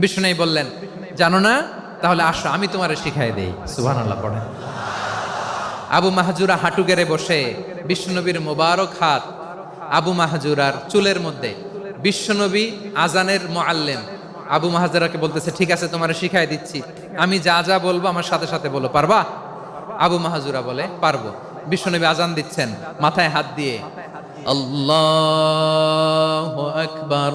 বিষ্ণু বললেন জানো না? তাহলে আসো আমি তোমারে শিখাই দেই। সুবহান আল্লাহ পড়েন। আবু মাহাজুরা হাঁটু গেড়ে বসে বিশ্বনবীর মোবারক হাত আবু মাহাজুরার চুলের মধ্যে। বিশ্বনবী আজানের মোয়াল্লেম। আবু মাহাজুরাকে বলতেছে ঠিক আছে তোমারে শিখাই দিচ্ছি। আমি যা যা বলব আমার সাথে সাথে বলো পারবা? আবু মাহাজুরা বলে পারব। বিশ্বনবী আজান দিচ্ছেন মাথায় হাত দিয়ে আল্লাহ আকবর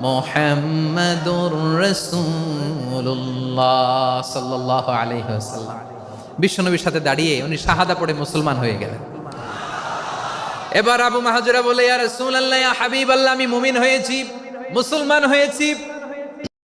মুহাম্মাদুর রাসূলুল্লাহ সাল্লাল্লাহু আলাইহি বিশ্ব বিশ্বনবীর সাথে দাঁড়িয়ে উনি শাহাদা পড়ে মুসলমান হয়ে গেলেন। এবার আবু মাহাজুরা বলে, ইয়া রাসূলুল্লাহ হাবিব আল্লাহ আমি মুমিন হয়েছি, মুসলমান হয়েছি।